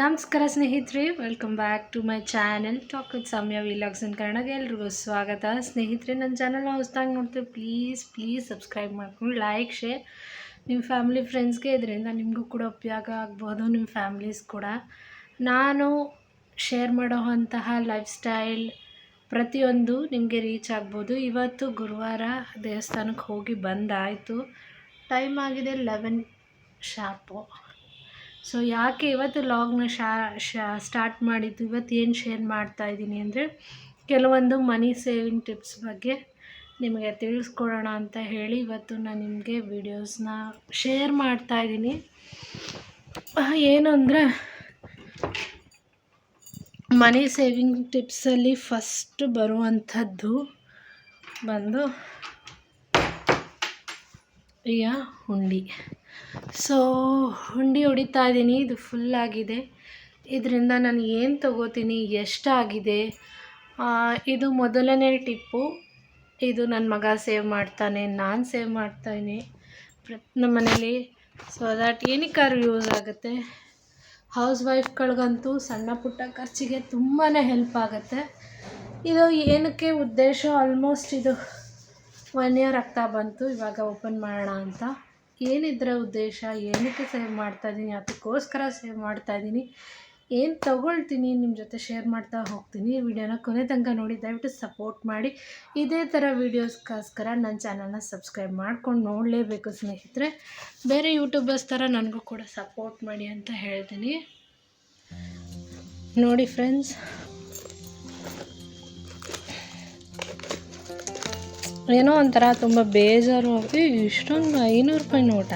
ನಮಸ್ಕಾರ ಸ್ನೇಹಿತರೆ welcome back to my channel talk with Samaya vlogs in ಕನ್ನಡಗೆ ಎಲ್ರಿಗೂ ಸ್ವಾಗತ. ಸ್ನೇಹಿತರೆ, ನನ್ನ ಚಾನಲ್ನ ಹೊಸ್ದಾಗಿ ನೋಡ್ತೀವಿ ಪ್ಲೀಸ್ ಪ್ಲೀಸ್ ಸಬ್ಸ್ಕ್ರೈಬ್ ಮಾಡ್ಕೊಂಡು ಲೈಕ್ ಶೇರ್ ನಿಮ್ಮ ಫ್ಯಾಮಿಲಿ ಫ್ರೆಂಡ್ಸ್ಗೆ ಇದರಿಂದ ನಿಮಗೂ ಕೂಡ ಉಪಯೋಗ ಆಗ್ಬೋದು ನಿಮ್ಮ ಫ್ಯಾಮ್ಲೀಸ್ ಕೂಡ. ನಾನು ಶೇರ್ ಮಾಡೋ ಲೈಫ್ ಸ್ಟೈಲ್ ಪ್ರತಿಯೊಂದು ನಿಮಗೆ ರೀಚ್ ಆಗ್ಬೋದು. ಇವತ್ತು ಗುರುವಾರ ದೇವಸ್ಥಾನಕ್ಕೆ ಹೋಗಿ ಬಂದಾಯಿತು. ಟೈಮ್ ಆಗಿದೆ ಲೆವೆನ್ ಶಾರ್ಪು ಸೊ ಯಾಕೆ ಇವತ್ತು ಲಾಗ್ನ ಶಾ ಶಾ ಸ್ಟಾರ್ಟ್ ಮಾಡಿದ್ದು? ಇವತ್ತು ಏನು ಶೇರ್ ಮಾಡ್ತಾ ಇದ್ದೀನಿ ಅಂದರೆ, ಕೆಲವೊಂದು ಮನಿ ಸೇವಿಂಗ್ ಟಿಪ್ಸ್ ಬಗ್ಗೆ ನಿಮಗೆ ತಿಳಿಸ್ಕೊಡೋಣ ಅಂತ ಹೇಳಿ ಇವತ್ತು ನಾನು ನಿಮಗೆ ವಿಡಿಯೋಸ್ನ ಶೇರ್ ಮಾಡ್ತಾ ಇದ್ದೀನಿ. ಏನು ಅಂದರೆ ಮನಿ ಸೇವಿಂಗ್ ಟಿಪ್ಸಲ್ಲಿ ಫಸ್ಟ್ ಬರುವಂಥದ್ದು ಬಂದು, ಈಗ ಹುಂಡಿ. ಸೊ ಹುಂಡಿ ಹೊಡಿತಾ ಇದ್ದೀನಿ ಇದು ಫುಲ್ ಆಗಿದೆ. ಇದರಿಂದ ನಾನು ಏನು ತಗೋತೀನಿ? ಎಷ್ಟಾಗಿದೆ ಇದು ಮೊದಲನೇ ಟಿಪ್ಪು. ಇದು ನನ್ನ ಮಗ ಸೇವ್ ಮಾಡ್ತಾನೆ. ನಾನು ಸೇವ್ ಪ್ರತಿ ನಮ್ಮ ಮನೇಲಿ. ಸೊ ದ್ಯಾಟ್ ಏನಕ್ಕಾದ್ರೂ ಯೂಸ್ ಆಗುತ್ತೆ. ಹೌಸ್ ವೈಫ್ಗಳಿಗಂತೂ ಸಣ್ಣ ಪುಟ್ಟ ಖರ್ಚಿಗೆ ತುಂಬಾ ಹೆಲ್ಪ್ ಆಗುತ್ತೆ. ಇದು ಏನಕ್ಕೆ ಉದ್ದೇಶ? ಆಲ್ಮೋಸ್ಟ್ ಇದು ಒನ್ ಇಯರ್ ಆಗ್ತಾ ಬಂತು. ಇವಾಗ ಓಪನ್ ಮಾಡೋಣ ಅಂತ. ಏನಿದ್ರ ಉದ್ದೇಶ? ಏನಕ್ಕೆ ಸೇವ್ ಮಾಡ್ತಾ ಇದ್ದೀನಿ ಅದಕ್ಕೋಸ್ಕರ ಸೇವ್ ಮಾಡ್ತಾ ಇದ್ದೀನಿ ಏನು ತೊಗೊಳ್ತೀನಿ? ನಿಮ್ಮ ಜೊತೆ ಶೇರ್ ಮಾಡ್ತಾ ಹೋಗ್ತೀನಿ. ವಿಡಿಯೋನ ಕೊನೆ ತನಕ ನೋಡಿ, ದಯವಿಟ್ಟು ಸಪೋರ್ಟ್ ಮಾಡಿ. ಇದೇ ಥರ ವೀಡಿಯೋಸ್ಗೋಸ್ಕರ ನನ್ನ ಚಾನಲ್ನ ಸಬ್ಸ್ಕ್ರೈಬ್ ಮಾಡ್ಕೊಂಡು ನೋಡಲೇಬೇಕು ಸ್ನೇಹಿತರೆ. ಬೇರೆ ಯೂಟ್ಯೂಬರ್ಸ್ ಥರ ನನಗೂ ಕೂಡ ಸಪೋರ್ಟ್ ಮಾಡಿ ಅಂತ ಹೇಳ್ತೀನಿ. ನೋಡಿ ಫ್ರೆಂಡ್ಸ್ ಏನೋ ಒಂಥರ ತುಂಬ ಬೇಜಾರು ಆಗಿ ಇಷ್ಟೊಂದು ಐನೂರು ರೂಪಾಯಿ ನೋಟ.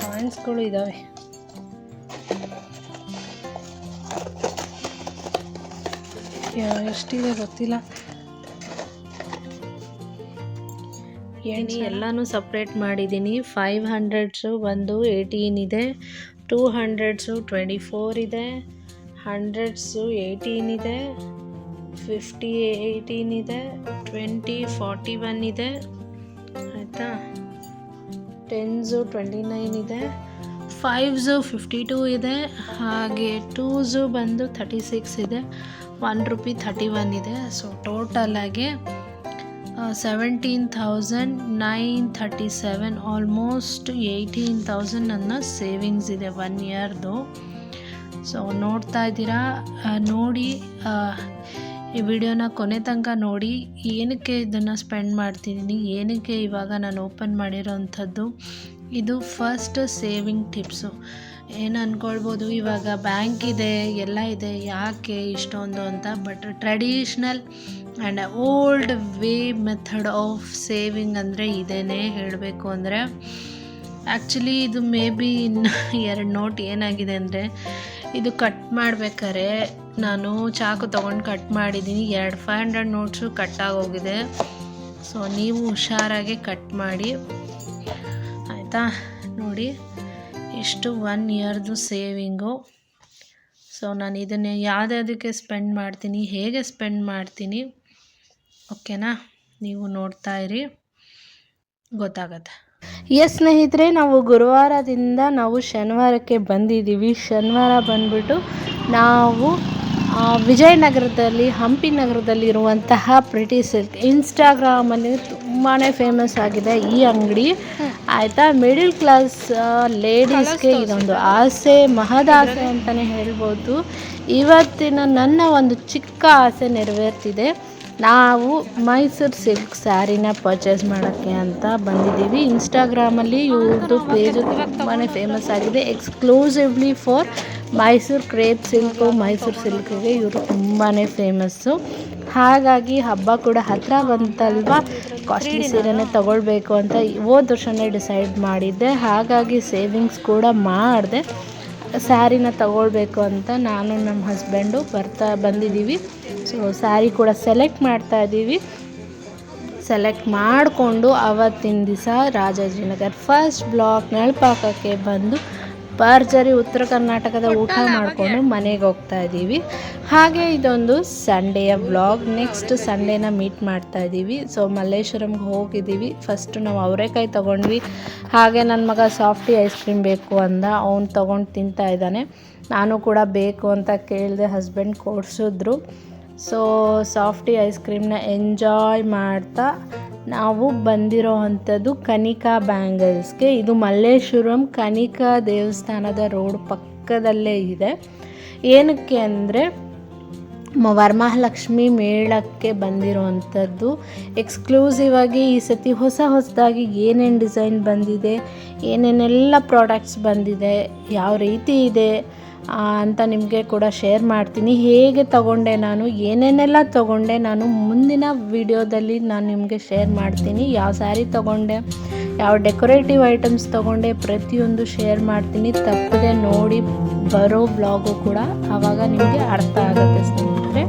ಕಾಯಿನ್ಸ್ಗಳು ಇದ್ದಾವೆ ಎಷ್ಟಿದೆ ಗೊತ್ತಿಲ್ಲ. ಎಣ್ಣೆ ಎಲ್ಲನೂ ಸಪ್ರೇಟ್ ಮಾಡಿದ್ದೀನಿ ಫೈವ್ ಹಂಡ್ರೆಡ್ಸು ಒಂದು ಏಯ್ಟೀನ್ ಇದೆ ಟೂ ಹಂಡ್ರೆಡ್ಸು ಟ್ವೆಂಟಿ ಫೋರ್ ಇದೆ ಹಂಡ್ರೆಡ್ಸು ಏಯ್ಟೀನ್ ಇದೆ ಫಿಫ್ಟಿ ಏಯ್ಟೀನ್ ಇದೆ ಟ್ವೆಂಟಿ ಫಾರ್ಟಿ ಒನ್ ಇದೆ ಆಯಿತಾ? ಟೆನ್ಸು ಟ್ವೆಂಟಿ ನೈನ್ ಇದೆ ಫೈವ್ಸು ಫಿಫ್ಟಿ ಟೂ ಇದೆ ಹಾಗೆ ಟೂಸು ಬಂದು ಥರ್ಟಿ ಸಿಕ್ಸ್ ಇದೆ ಒನ್ ರುಪಿ ಥರ್ಟಿ ಒನ್ ಇದೆ so ಟೋಟಲಾಗಿ seventeen thousand nine thirty seven almost eighteen thousand ನನ್ನ ಸೇವಿಂಗ್ಸ್ ಇದೆ ಒನ್ ಇಯರ್ದು ಸೊ ನೋಡ್ತಾ ಇದ್ದೀರಾ? ನೋಡಿ ಈ ವಿಡಿಯೋನ ಕೊನೆ ತನಕ ನೋಡಿ, ಏನಕ್ಕೆ ಇದನ್ನು ಸ್ಪೆಂಡ್ ಮಾಡ್ತಿದ್ದೀನಿ, ಏನಕ್ಕೆ ಇವಾಗ ನಾನು ಓಪನ್ ಮಾಡಿರೋವಂಥದ್ದು ಇದು ಫಸ್ಟ್ ಸೇವಿಂಗ್ ಟಿಪ್ಸು ಏನು ಅಂದ್ಕೊಳ್ಬೋದು ಇವಾಗ ಬ್ಯಾಂಕ್ ಇದೆ, ಎಲ್ಲ ಇದೆ, ಯಾಕೆ ಇಷ್ಟೊಂದು ಅಂತ? But traditional and old way method of saving ಅಂದರೆ ಇದೇನೇ ಹೇಳಬೇಕು ಅಂದರೆ ಆ್ಯಕ್ಚುಲಿ ಇದು ಮೇ ಬಿ ಇನ್ನು ಎರಡು ನೋಟ್ ಏನಾಗಿದೆ ಅಂದರೆ, ಇದು ಕಟ್ ಮಾಡಬೇಕಾರೆ ನಾನು ಚಾಕು ತೊಗೊಂಡು ಕಟ್ ಮಾಡಿದ್ದೀನಿ ಎರಡು ಫೈವ್ ಹಂಡ್ರೆಡ್ ನೋಟ್ಸು ಕಟ್ಟಾಗೋಗಿದೆ ಸೊ ನೀವು ಹುಷಾರಾಗಿ ಕಟ್ ಮಾಡಿ. ಆಯಿತಾ? ನೋಡಿ. ಇಷ್ಟು ಒನ್ ಇಯರ್ದು ಸೇವಿಂಗು ಸೊ ನಾನು ಇದನ್ನು ಯಾವುದ್ಯಾವುದಕ್ಕೆ ಸ್ಪೆಂಡ್ ಮಾಡ್ತೀನಿ, ಹೇಗೆ ಸ್ಪೆಂಡ್ ಮಾಡ್ತೀನಿ ಓಕೆನಾ ನೀವು ನೋಡ್ತಾ ಇರಿ. ಗೊತ್ತಾಗತ್ತೆ. ಎಸ್ ಸ್ನೇಹಿತರೆ, ನಾವು ಗುರುವಾರದಿಂದ ನಾವು ಶನಿವಾರಕ್ಕೆ ಬಂದಿದ್ದೀವಿ. ಶನಿವಾರ ಬಂದ್ಬಿಟ್ಟು ನಾವು ವಿಜಯನಗರದಲ್ಲಿ ಹಂಪಿ ನಗರದಲ್ಲಿ ಇರುವಂತಹ ಪ್ರಿಟಿ ಸಿಲ್ಕ್ ಇನ್ಸ್ಟಾಗ್ರಾಮಲ್ಲಿ ತುಂಬಾ ಫೇಮಸ್ ಆಗಿದೆ ಈ ಅಂಗಡಿ. ಆಯಿತಾ? ಮಿಡಿಲ್ ಕ್ಲಾಸ್ ಲೇಡೀಸ್ಗೆ ಇದೊಂದು ಆಸೆ ಮಹದಾಸೆ ಅಂತಲೇ ಹೇಳ್ಬೋದು. ಇವತ್ತಿನ ನನ್ನ ಒಂದು ಚಿಕ್ಕ ಆಸೆ ನೆರವೇರ್ತಿದೆ. ನಾವು ಮೈಸೂರು ಸಿಲ್ಕ್ ಸ್ಯಾರಿನ ಪರ್ಚೇಸ್ ಮಾಡೋಕ್ಕೆ ಅಂತ ಬಂದಿದ್ದೀವಿ. ಇನ್ಸ್ಟಾಗ್ರಾಮಲ್ಲಿ ಇವ್ರದ್ದು ಪೇಜು ತುಂಬಾ ಫೇಮಸ್ ಆಗಿದೆ. Exclusively for Mysore crepe silk, Mysore ಸಿಲ್ಕಿಗೆ ಇವರು ತುಂಬಾ ಫೇಮಸ್ಸು ಹಾಗಾಗಿ ಹಬ್ಬ ಕೂಡ ಹತ್ತಿರ ಬಂತಲ್ವ? ಕಾಸ್ಟ್ಲಿ ಸೀರೆನೇ ತಗೊಳ್ಬೇಕು ಅಂತ ಹೋದ ವರ್ಷನೇ ಡಿಸೈಡ್ ಮಾಡಿದ್ದೆ. ಹಾಗಾಗಿ ಸೇವಿಂಗ್ಸ್ ಕೂಡ ಮಾಡಿದೆ. ಸ್ಯಾರಿನ ತಗೊಳ್ಬೇಕು ಅಂತ ನಾನು ನಮ್ಮ ಹಸ್ಬೆಂಡು ಬರ್ತಾ ಬಂದಿದ್ದೀವಿ ಸೊ ಸ್ಯಾರಿ ಕೂಡ ಸೆಲೆಕ್ಟ್ ಮಾಡ್ತಾ ಇದ್ದೀವಿ ಸೆಲೆಕ್ಟ್ ಮಾಡಿಕೊಂಡು ಅವತ್ತಿನ ದಿವಸ ರಾಜಾಜಿನಗರ್ ಫಸ್ಟ್ ಬ್ಲಾಕ್ ನಳಪಾಕಕ್ಕೆ ಬಂದು ಭರ್ಜರಿ ಉತ್ತರ ಕರ್ನಾಟಕದ ಊಟ ಮಾಡಿಕೊಂಡು ಮನೆಗೆ ಹೋಗ್ತಾ ಇದ್ದೀವಿ. ಹಾಗೆ ಇದೊಂದು ಸಂಡೆಯ ಬ್ಲಾಗ್ ನೆಕ್ಸ್ಟ್ ಸಂಡೇನ ಮೀಟ್ ಮಾಡ್ತಾ ಇದ್ದೀವಿ. ಸೊ ಮಲ್ಲೇಶ್ವರಂಗೆ ಹೋಗಿದ್ದೀವಿ. ಫಸ್ಟ್ ನಾವು ಅವರೆಕಾಯಿ ತೊಗೊಂಡ್ವಿ. ಹಾಗೆ ನನ್ನ ಮಗ ಸಾಫ್ಟಿ ಐಸ್ ಕ್ರೀಮ್ ಬೇಕು ಅಂದ. ಅವ್ನು ತೊಗೊಂಡು ತಿಂತಾ ಇದ್ದಾನೆ. ನಾನು ಕೂಡ ಬೇಕು ಅಂತ ಕೇಳಿದೆ ಹಸ್ಬೆಂಡ್ ಕೊಡಿಸಿದ್ರು. ಸೊ ಸಾಫ್ಟಿ ಐಸ್ ಕ್ರೀಮ್ನ ಎಂಜಾಯ್ ಮಾಡ್ತಾ ನಾವು ಬಂದಿರೋ ಅಂಥದ್ದು ಕನಿಕಾ ಬ್ಯಾಂಗಲ್ಸ್ಗೆ. ಇದು ಮಲ್ಲೇಶ್ವರಂ ಕನಿಕಾ ದೇವಸ್ಥಾನದ ರೋಡ್ ಪಕ್ಕದಲ್ಲೇ ಇದೆ. ಏನಕ್ಕೆ ಅಂದರೆ ವರಮಹಾಲಕ್ಷ್ಮಿ ಮೇಳಕ್ಕೆ ಬಂದಿರೋವಂಥದ್ದು ಎಕ್ಸ್ಕ್ಲೂಸಿವ್ ಆಗಿ ಈ ಸತಿ ಹೊಸ ಹೊಸದಾಗಿ ಏನೇನು ಡಿಸೈನ್ ಬಂದಿದೆ, ಏನೇನೆಲ್ಲ ಪ್ರಾಡಕ್ಟ್ಸ್ ಬಂದಿದೆ, ಯಾವ ರೀತಿ ಇದೆ ಅಂತ ನಿಮಗೆ ಕೂಡ ಶೇರ್ ಮಾಡ್ತೀನಿ. ಹೇಗೆ ತಗೊಂಡೆ ನಾನು, ಏನೇನೆಲ್ಲ ತಗೊಂಡೆ ನಾನು ಮುಂದಿನ ವಿಡಿಯೋದಲ್ಲಿ ನಾನು ನಿಮಗೆ ಶೇರ್ ಮಾಡ್ತೀನಿ. ಯಾವ ಸ್ಯಾರಿ ತಗೊಂಡೆ, ಯಾವ ಡೆಕೋರೇಟಿವ್ ಐಟಮ್ಸ್ ತಗೊಂಡೆ ಪ್ರತಿಯೊಂದು ಶೇರ್ ಮಾಡ್ತೀನಿ. ತಪ್ಪದೆ ನೋಡಿ ಬರೋ ಬ್ಲಾಗು ಕೂಡ ಆವಾಗ ನಿಮಗೆ ಅರ್ಥ ಆಗುತ್ತೆ ಸ್ನೇಹಿತರೆ.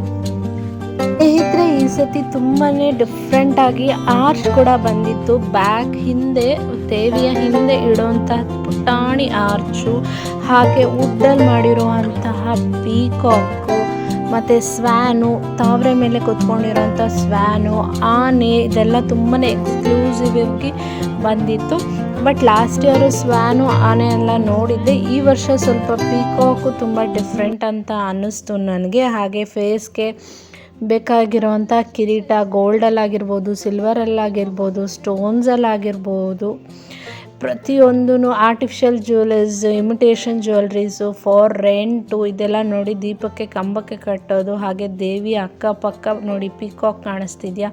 ಸ್ನೇಹಿತರೆ, ಈ ಸತಿ ತುಂಬಾ ಡಿಫ್ರೆಂಟಾಗಿ ಆರ್ಚ್ ಕೂಡ ಬಂದಿತ್ತು. ಬ್ಯಾಗ್ ಹಿಂದೆ ದೇವಿಯ ಹಿಂದೆ ಇಡುವಂಥ ಪುಟಾಣಿ ಆರ್ಚು ಹಾಗೆ ವುಡ್ಡಲ್ಲಿ ಮಾಡಿರುವಂತಹ ಪೀಕಾಕು, ಮತ್ತು ಸ್ವ್ಯಾನು, ತಾವರೆ ಮೇಲೆ ಕೂತ್ಕೊಂಡಿರೋಂಥ ಸ್ವ್ಯಾನು, ಆನೆ ಇದೆಲ್ಲ ತುಂಬಾ ಎಕ್ಸ್ಕ್ಲೂಸಿವ್ ಆಗಿ ಬಂದಿತ್ತು. ಬಟ್ ಲಾಸ್ಟ್ ಇಯರು ಸ್ವ್ಯಾನು, ಆನೆ ಎಲ್ಲ ನೋಡಿದ್ದೆ. ಈ ವರ್ಷ ಸ್ವಲ್ಪ ಪೀಕಾಕು ತುಂಬ ಡಿಫ್ರೆಂಟ್ ಅಂತ ಅನ್ನಿಸ್ತು ನನಗೆ. ಹಾಗೆ ಫೇಸ್ಗೆ ಬೇಕಾಗಿರುವಂಥ ಕಿರೀಟ ಗೋಲ್ಡಲ್ಲಾಗಿರ್ಬೋದು ಸಿಲ್ವರಲ್ಲಾಗಿರ್ಬೋದು ಸ್ಟೋನ್ಸಲ್ಲಾಗಿರ್ಬೋದು ಪ್ರತಿಯೊಂದೂ artificial jewellers imitation jewelleries for rent ಇದೆಲ್ಲ ನೋಡಿ ದೀಪಕ್ಕೆ, ಕಂಬಕ್ಕೆ ಕಟ್ಟೋದು, ಹಾಗೆ ದೇವಿ ಅಕ್ಕಪಕ್ಕ ನೋಡಿ ಪಿಕಾಕ್ ಕಾಣಿಸ್ತಿದ್ಯಾ?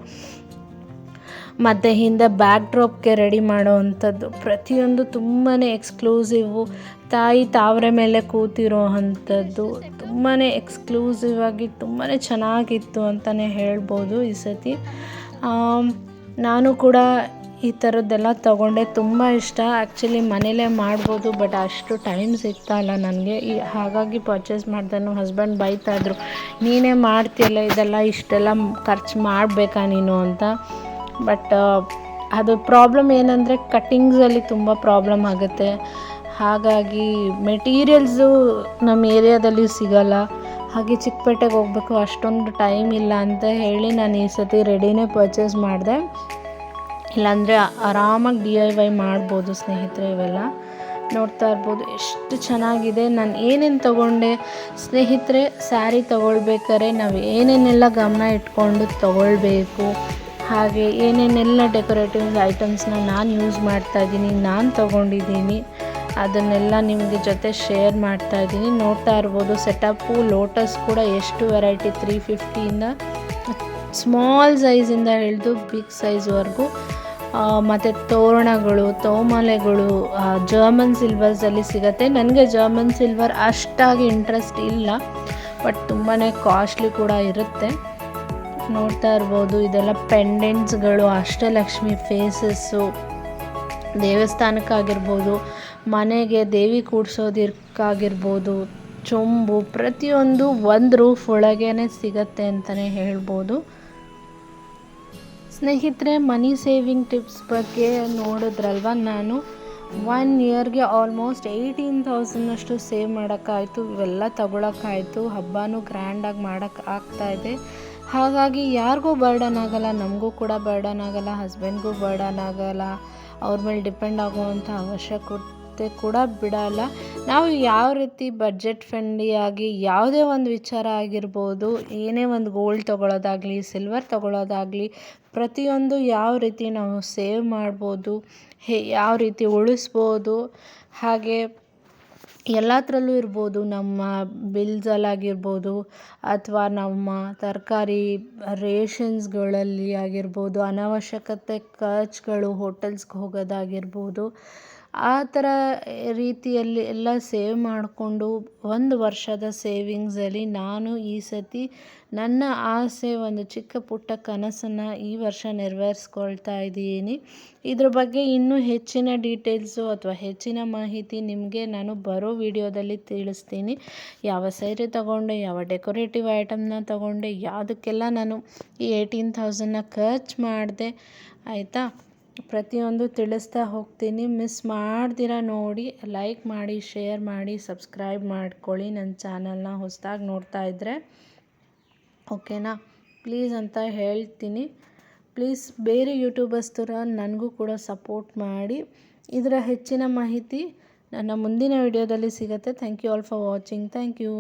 ಮತ್ತು ಹಿಂದೆ ಬ್ಯಾಕ್ ಡ್ರಾಪ್ಗೆ ರೆಡಿ ಮಾಡೋ ಅಂಥದ್ದು ಪ್ರತಿಯೊಂದು ತುಂಬಾ ಎಕ್ಸ್ಕ್ಲೂಸಿವು ತಾಯಿ ತಾವರೆ ಮೇಲೆ ಕೂತಿರೋ ಅಂಥದ್ದು. ತುಂಬಾ ಎಕ್ಸ್ಕ್ಲೂಸಿವ್ ಆಗಿ ತುಂಬಾ ಚೆನ್ನಾಗಿತ್ತು ಅಂತಲೇ ಹೇಳ್ಬೋದು ಈ ಸತಿ. ನಾನು ಕೂಡ ಈ ಥರದ್ದೆಲ್ಲ ತೊಗೊಂಡೆ. ತುಂಬ ಇಷ್ಟ. ಆ್ಯಕ್ಚುಲಿ ಮನೆಯಲ್ಲೇ ಮಾಡ್ಬೋದು ಬಟ್ ಅಷ್ಟು ಟೈಮ್ ಸಿಗ್ತಾ ಇಲ್ಲ ನನಗೆ. ಈ ಹಾಗಾಗಿ ಪರ್ಚೇಸ್ ಮಾಡಿದೆ. ನಮ್ಮ ಹಸ್ಬೆಂಡ್ ಬೈತಾಯಿದ್ರು ನೀನೇ ಮಾಡ್ತೀಯಲ್ಲ ಇದೆಲ್ಲ, ಇಷ್ಟೆಲ್ಲ ಖರ್ಚು ಮಾಡಬೇಕಾ ನೀನು? ಅಂತ. ಬಟ್ ಅದು ಪ್ರಾಬ್ಲಮ್ ಏನಂದರೆ ಕಟ್ಟಿಂಗ್ಸಲ್ಲಿ ತುಂಬ ಪ್ರಾಬ್ಲಮ್ ಆಗುತ್ತೆ. ಹಾಗಾಗಿ ಮೆಟೀರಿಯಲ್ಸು ನಮ್ಮ ಏರಿಯಾದಲ್ಲಿ ಸಿಗಲ್ಲ. ಹಾಗೆ ಚಿಕ್ಕಪೇಟೆಗೆ ಹೋಗ್ಬೇಕು, ಅಷ್ಟೊಂದು ಟೈಮ್ ಇಲ್ಲ ಅಂತ ಹೇಳಿ ನಾನು ಈ ಸತಿ ರೆಡಿನೇ ಪರ್ಚೇಸ್ ಮಾಡಿದೆ. ಇಲ್ಲಾಂದರೆ ಆರಾಮಾಗಿ ಡಿ ಐ ವೈ ಮಾಡ್ಬೋದು ಸ್ನೇಹಿತರೆ ಇವೆಲ್ಲ. ನೋಡ್ತಾ ಇರ್ಬೋದು ಎಷ್ಟು ಚೆನ್ನಾಗಿದೆ. ನಾನು ಏನೇನು ತೊಗೊಂಡೆ? ಸ್ನೇಹಿತರೆ, ಸ್ಯಾರಿ ತೊಗೊಳ್ಬೇಕಾದ್ರೆ ನಾವು ಏನೇನೆಲ್ಲ ಗಮನ ಇಟ್ಕೊಂಡು ತೊಗೊಳ್ಬೇಕು. ಹಾಗೆ ಏನೇನೆಲ್ಲ ಡೆಕೋರೇಟಿವ್ ಐಟಮ್ಸ್ನ ನಾನು ಯೂಸ್ ಮಾಡ್ತಾ ಇದ್ದೀನಿ, ನಾನು ತೊಗೊಂಡಿದ್ದೀನಿ, ಅದನ್ನೆಲ್ಲ ನಿಮಗೆ ಜೊತೆ ಶೇರ್ ಮಾಡ್ತಾ ಇದ್ದೀನಿ. ನೋಡ್ತಾ ಇರ್ಬೋದು ಸೆಟಪ್ಪು, ಲೋಟಸ್ ಕೂಡ ಎಷ್ಟು ವೆರೈಟಿ ತ್ರೀ ಫಿಫ್ಟಿಯಿಂದ ಸ್ಮಾಲ್ ಸೈಜಿಂದ ಹಿಡಿದು ಬಿಗ್ ಸೈಜ್ವರೆಗೂ ಮತ್ತು ತೋರಣಗಳು, ತೋಮಾಲೆಗಳು ಜರ್ಮನ್ ಸಿಲ್ವರ್ಸಲ್ಲಿ ಸಿಗುತ್ತೆ. ನನಗೆ ಜರ್ಮನ್ ಸಿಲ್ವರ್ ಅಷ್ಟಾಗಿ ಇಂಟ್ರೆಸ್ಟ್ ಇಲ್ಲ ಬಟ್ ತುಂಬಾ ಕಾಸ್ಟ್ಲಿ ಕೂಡ ಇರುತ್ತೆ. ನೋಡ್ತಾ ಇರ್ಬೋದು, ಇದೆಲ್ಲ ಪೆಂಡೆಂಟ್ಸ್ಗಳು ಅಷ್ಟಲಕ್ಷ್ಮಿ ಫೇಸಸ್ಸು ದೇವಸ್ಥಾನಕ್ಕಾಗಿರ್ಬೋದು, ಮನೆಗೆ ದೇವಿ ಕೂಡ್ಸೋದಕ್ಕಾಗಿರ್ಬೋದು ಚೊಂಬು, ಪ್ರತಿಯೊಂದು ಒಂದು ರೂಫ್ ಒಳಗೇ ಸಿಗತ್ತೆ ಅಂತಲೇ ಹೇಳ್ಬೋದು. ಸ್ನೇಹಿತರೆ ಮನಿ ಸೇವಿಂಗ್ ಟಿಪ್ಸ್ ಬಗ್ಗೆ ನೋಡಿದ್ರಲ್ವ ನಾನು? ಒನ್ ಇಯರ್ಗೆ ಆಲ್ಮೋಸ್ಟ್ ಏಯ್ಟೀನ್ ತೌಸಂಡಷ್ಟು ಸೇವ್ ಮಾಡೋಕ್ಕಾಯಿತು. ಇವೆಲ್ಲ ತಗೊಳಕ್ಕಾಯ್ತು. ಹಬ್ಬನೂ ಗ್ರ್ಯಾಂಡಾಗಿ ಮಾಡೋಕ್ಕೆ ಇದೆ. ಹಾಗಾಗಿ ಯಾರಿಗೂ ಬರ್ಡನ್ ಆಗಲ್ಲ, ನಮಗೂ ಕೂಡ ಬರ್ಡನ್ ಆಗಲ್ಲ ಹಸ್ಬೆಂಡ್ಗೂ ಬರ್ಡನ್ ಆಗಲ್ಲ. ಅವ್ರ ಮೇಲೆ ಡಿಪೆಂಡ್ ಆಗುವಂಥ ಅವಶ್ಯಕತೆ ಕೂಡ ಬಿಡಲ್ಲ. ನಾವು ಯಾವ ರೀತಿ ಬಜೆಟ್ ಫ್ರೆಂಡ್ಲಿಯಾಗಿ ಯಾವುದೇ ಒಂದು ವಿಚಾರ ಆಗಿರ್ಬೋದು, ಏನೇ ಒಂದು ಗೋಲ್ಡ್ ತೊಗೊಳೋದಾಗಲಿ ಸಿಲ್ವರ್ ತೊಗೊಳೋದಾಗಲಿ, ಪ್ರತಿಯೊಂದು ಯಾವ ರೀತಿ ನಾವು ಸೇವ್ ಮಾಡ್ಬೋದು, ಹೇ, ಯಾವ ರೀತಿ ಉಳಿಸ್ಬೋದು, ಹಾಗೆ ಎಲ್ಲದರಲ್ಲೂ ಇರ್ಬೋದು, ನಮ್ಮ ಬಿಲ್ಸಲ್ಲಾಗಿರ್ಬೋದು ಅಥವಾ ನಮ್ಮ ತರಕಾರಿ ರೇಷನ್ಸ್ಗಳಲ್ಲಿ ಆಗಿರ್ಬೋದು, ಅನವಶ್ಯಕತೆ ಖರ್ಚುಗಳು ಹೋಟೆಲ್ಸ್ಗೆ ಹೋಗೋದಾಗಿರ್ಬೋದು ಆ ಥರ ರೀತಿಯಲ್ಲಿ ಎಲ್ಲ ಸೇವ್ ಮಾಡಿಕೊಂಡು ಒಂದು ವರ್ಷದ ಸೇವಿಂಗ್ಸಲ್ಲಿ ನಾನು ಈ ಸತಿ ನನ್ನ ಆಸೆ, ಒಂದು ಚಿಕ್ಕ ಪುಟ್ಟ ಕನಸನ್ನು ಈ ವರ್ಷ ನೆರವೇರಿಸ್ಕೊಳ್ತಾ ಇದ್ದೀನಿ. ಇದ್ರ ಬಗ್ಗೆ ಇನ್ನೂ ಹೆಚ್ಚಿನ ಡೀಟೇಲ್ಸು ಅಥವಾ ಹೆಚ್ಚಿನ ಮಾಹಿತಿ ನಿಮಗೆ ನಾನು ಬರೋ ವಿಡಿಯೋದಲ್ಲಿ ತಿಳಿಸ್ತೀನಿ. ಯಾವ ಸೈರೆ ತಗೊಂಡೆ, ಯಾವ ಡೆಕೋರೇಟಿವ್ ಐಟಮ್ನ ತಗೊಂಡೆ, ಯಾವುದಕ್ಕೆಲ್ಲ ನಾನು ಈ ಏಯ್ಟೀನ್ ಥೌಸಂಡನ್ನ ಖರ್ಚು ಮಾಡಿದೆ, ಆಯಿತಾ? ಪ್ರತಿಯೊಂದು ತಿಳಿಸ್ತಾ ಹೋಗ್ತೀನಿ. ಮಿಸ್ ಮಾಡ್ದಿರ ನೋಡಿ ಲೈಕ್ ಮಾಡಿ ಶೇರ್ ಮಾಡಿ ಸಬ್ಸ್ಕ್ರೈಬ್ ಮಾಡ್ಕೊಳ್ಳಿ ನನ್ನ ಚಾನಲ್ನ ಹೊಸದಾಗಿ ನೋಡ್ತಾ ಇದ್ದರೆ ಓಕೆನಾ ಪ್ಲೀಸ್ ಅಂತ ಹೇಳ್ತೀನಿ. ಪ್ಲೀಸ್ ಬೇರೆ ಯೂಟ್ಯೂಬರ್ಸ್ ಥರ ನನಗೂ ಕೂಡ ಸಪೋರ್ಟ್ ಮಾಡಿ. ಇದರ ಹೆಚ್ಚಿನ ಮಾಹಿತಿ ನನ್ನ ಮುಂದಿನ ವಿಡಿಯೋದಲ್ಲಿ ಸಿಗುತ್ತೆ. Thank you all for watching thank you